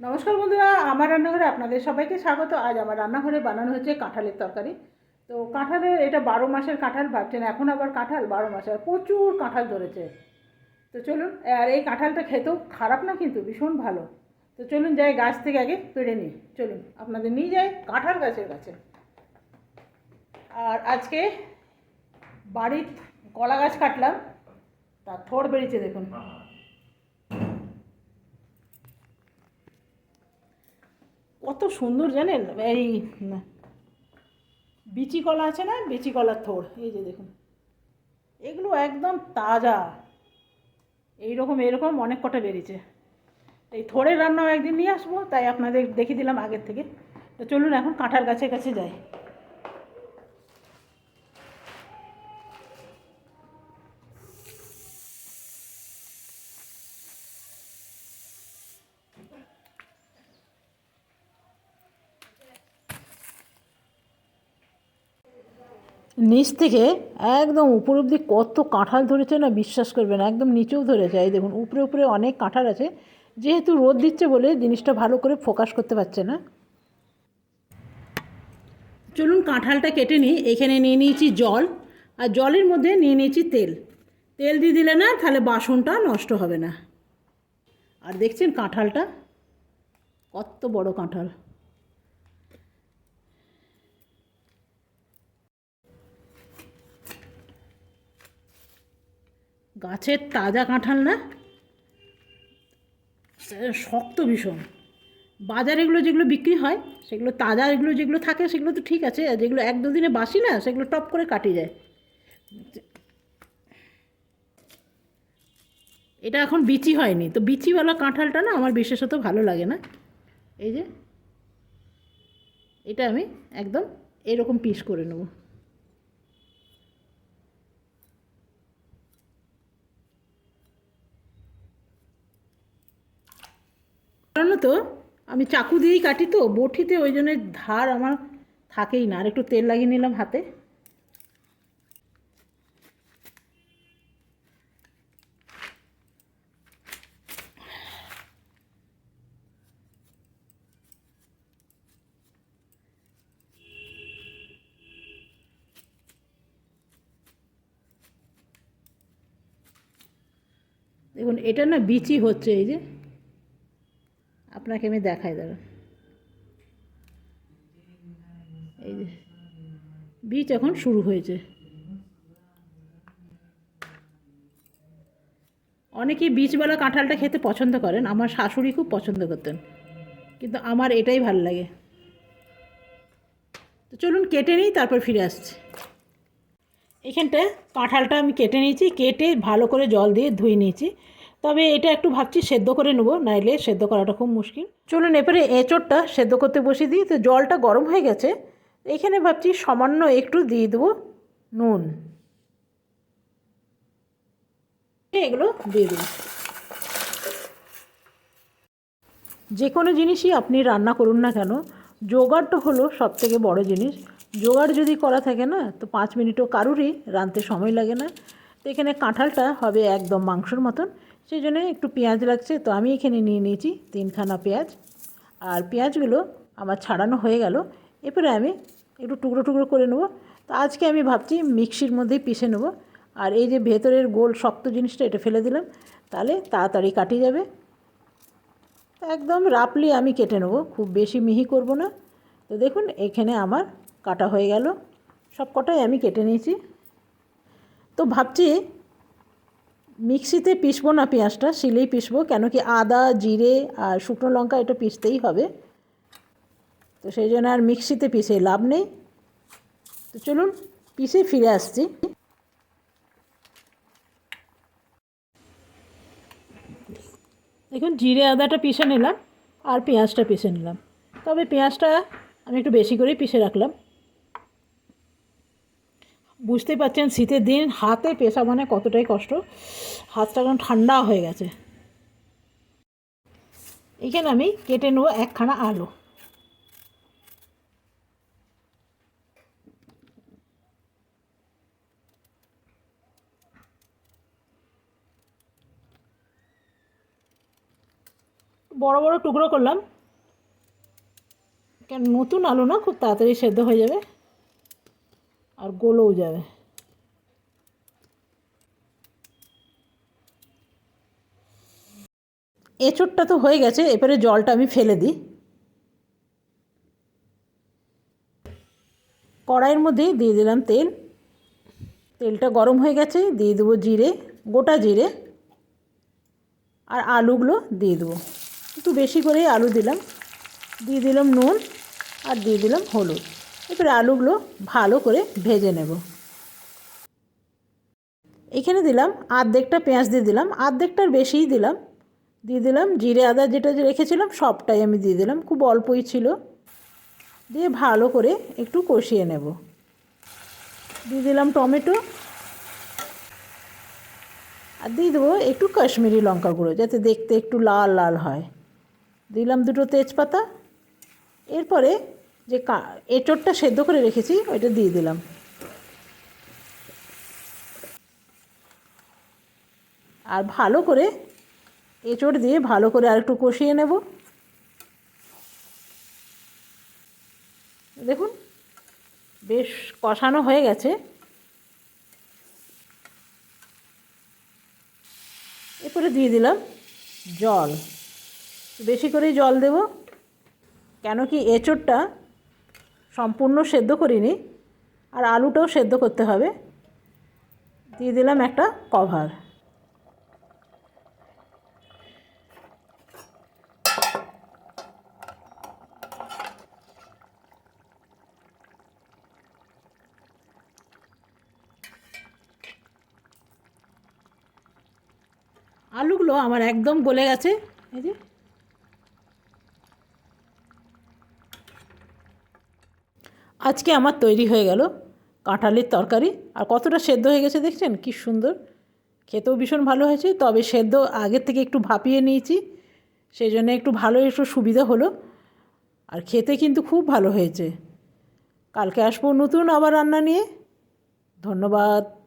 নমস্কার বন্ধুরা, আমার রান্নাঘরে আপনাদের সবাইকে স্বাগত। আজ আমার রান্নাঘরে বানানো হচ্ছে কাঁঠালের তরকারি। তো কাঁঠালের, এটা বারো মাসের কাঁঠাল ভাবছেন, এখন আবার কাঁঠাল বারো মাসের প্রচুর কাঁঠাল ধরেছে। তো চলুন, আর এই কাঁঠালটা খেতেও খারাপ না কিন্তু, ভীষণ ভালো। তো চলুন যাই গাছ থেকে আগে পেড়ে নিই। চলুন, আপনাদের নিয়ে যাই কাঁঠাল গাছের কাছে। আর আজকে বাড়ির কলা গাছ কাটলাম, তার থোড় বেরিয়েছে দেখুন। কত সুন্দর জানেন? এই, বিচি কলা আছে না? বিচি কলার থোড়। এই যে দেখুন। এগুলো একদম তাজা। এইরকম এরকম অনেক কটা বেরিয়েছে। এই থোড়ের রান্নাও একদিন নিয়ে আসব, তাই আপনাদের দেখিয়ে দিলাম আগের থেকে। তো চলুন এখন কাঁঠাল গাছের কাছে যাই। নিচ থেকে একদম উপর অব্দি কত কাঁঠাল ধরেছে না বিশ্বাস করবেন একদম নিচেও ধরেছে। এই দেখুন, উপরে উপরে অনেক কাঁঠাল আছে। যেহেতু রোদ দিচ্ছে বলে জিনিসটা ভালো করে ফোকাস করতে পারছে না। চলুন কাঁঠালটা কেটে নিই। এখানে নিয়ে নিয়েছি জল, আর জলের মধ্যে নিয়ে নিয়েছি তেল। তেল দিয়ে দিলে না তাহলে বাসনটা নষ্ট হবে না। আর দেখছেন কাঁঠালটা? কত বড় কাঁঠাল। গাছের তাজা কাঁঠাল না? শক্ত ভীষণ। বাজারে এগুলো যেগুলো বিক্রি হয়, সেগুলো তাজা, এগুলো যেগুলো থাকে, সেগুলো তো ঠিক আছে, যেগুলো এক দুদিনে বাসি না, সেগুলো টপ করে কাটি যায়। এটা এখন বিচি হয়নি। তো বিচিওয়ালা কাঁঠালটা না আমার বিশেষত ভালো লাগে না। এই যে, এটা আমি একদম এরকম পিস করে নেব। সাধারণত আমি চাকু দিয়েই কাটি তো বটিতে ওই জন্য ধার আমার থাকেই না। আর একটু তেল লাগিয়ে নিলাম হাতে। দেখুন, এটা না বিচি হচ্ছে, এই যে। আপনাকে আমি দেখাই, দাঁড়ান। এই যে বীজ এখন শুরু হয়েছে। অনেকেই বীজওয়ালা কাঁঠালটা খেতে পছন্দ করেন, আমার শাশুড়ি খুব পছন্দ করতেন, কিন্তু আমার এটাই ভালো লাগে। তো চলুন কেটে নিই, তারপর ফিরে আসছি। এখানটা কাঁঠালটা আমি কেটে নিয়েছি, কেটে ভালো করে জল দিয়ে ধুয়ে নিয়েছি। তবে এটা একটু ভাবছি সেদ্ধ করে নেব, নাইলে সেদ্ধ করাটা খুব মুশকিল। চলুন এবারে এঁচোড়টা সেদ্ধ করতে বসিয়ে দিই, তো জলটা গরম হয়ে গেছে। এখানে ভাবছি সামান্য একটু দিয়ে দেবো নুন। এগুলো দিয়ে দেবো। যে কোনো জিনিসই আপনি রান্না করুন না কেন, জোগাড়টা হলো সব থেকে বড়ো জিনিস। জোগাড় যদি করা থাকে না, তো পাঁচ মিনিটও কারুরই রাঁধতে সময় লাগে না। তো এখানে কাঁঠালটা হবে একদম মাংসর মতন। সেই জন্য একটু পেঁয়াজ লাগছে, তো আমি এখানে নিয়ে নিয়েছি তিনখানা পেঁয়াজ। আর পেঁয়াজগুলো আমার ছাড়ানো হয়ে গেল। এরপরে আমি একটু টুকরো টুকরো করে নেব। তো আজকে আমি ভাবছি মিক্সির মধ্যেই পিষে নেব। আর এই যে ভেতরের গোল শক্ত জিনিসটা, এটা ফেলে দিলাম। তাহলে তাড়াতাড়ি কাটি যাবে। একদম রাফলি আমি কেটে নেব, খুব বেশি মিহি করব না। তো দেখুন, এখানে আমার কাটা হয়ে গেল। সব কটাই আমি কেটে নিয়েছি। তো ভাবছি মিক্সিতে পিসবো না পেঁয়াজটা, শিলেই পিসবো কেন কি আদা, জিরে আর শুকনো লঙ্কা এটা পিসতেই হবে। তো সেই জন্য আর মিক্সিতে পিসে লাভ নেই। তো চলুন পিসে ফিরে আসছি। দেখুন, জিরে, আদাটা পিষে নিলাম আর পেঁয়াজটা পিষে নিলাম। তবে পেঁয়াজটা আমি একটু বেশি করেই পিষে রাখলাম। বুঝতেই পারছেন, শীতের দিন হাতে পেশা মানে কতটাই কষ্ট। হাতটা এখন ঠান্ডা হয়ে গেছে। এখানে আমি কেটে নেব একখানা আলু। বড় বড় টুকরো করলাম। কেন নতুন আলু না, খুব তাড়াতাড়ি সেদ্ধ হয়ে যাবে। আর গলেও যাবে। এঁচোড়টা তো হয়ে গেছে, এবারে জলটা আমি ফেলে দিই। কড়াইয়ের মধ্যে দিয়ে দিলাম তেল। তেলটা গরম হয়ে গেছে, দিয়ে দেবো জিরে, গোটা জিরে। আর আলুগুলো দিয়ে দেবো। একটু বেশি করেই আলু দিলাম। দিয়ে দিলাম নুন আর দিয়ে দিলাম হলুদ। এবারে আলুগুলো ভালো করে ভেজে নেব। এখানে দিলাম আর্ধেকটা পেঁয়াজ দিয়ে দিলাম, আর্ধেকটার বেশিই দিলাম। দিয়ে দিলাম জিরে আদা যেটা যে রেখেছিলাম সবটাই আমি দিয়ে দিলাম, খুব অল্পই ছিল। দিয়ে ভালো করে একটু কষিয়ে নেব। দিয়ে দিলাম টমেটো। আর দিয়ে দেবো একটু কাশ্মীরি লঙ্কা গুঁড়ো যাতে দেখতে একটু লাল লাল হয়। দিলাম দুটো তেজপাতা। এরপরে যে এঁচোড়টা সেদ্ধ করে রেখেছি, ওইটা দিয়ে দিলাম। আর ভালো করে এঁচোড় দিয়ে ভালো করে আর একটু কষিয়ে নেব। দেখুন, বেশ কষানো হয়ে গেছে। এরপরে দিয়ে দিলাম জল। বেশি করেই জল দেব, কেন কি এঁচোড়টা সম্পূর্ণ সেদ্ধ করিনি, আর আলুটাও সেদ্ধ করতে হবে। দিয়ে দিলাম একটা কভার। আলুগুলো আমার একদম গলে গেছে, এই যে। আজকে আমার তৈরি হয়ে গেল কাঁঠালের তরকারি। আর কতটা সেদ্ধ হয়ে গেছে দেখছেন? কি সুন্দর। খেতেও ভীষণ ভালো হয়েছে, তবে সেদ্ধ আগের থেকে একটু ভাপিয়ে নিয়েছি, সেই জন্য একটু ভালো একটু সুবিধা হলো। আর খেতে কিন্তু খুব ভালো হয়েছে। কালকে আসব নতুন আবার রান্না নিয়ে। ধন্যবাদ।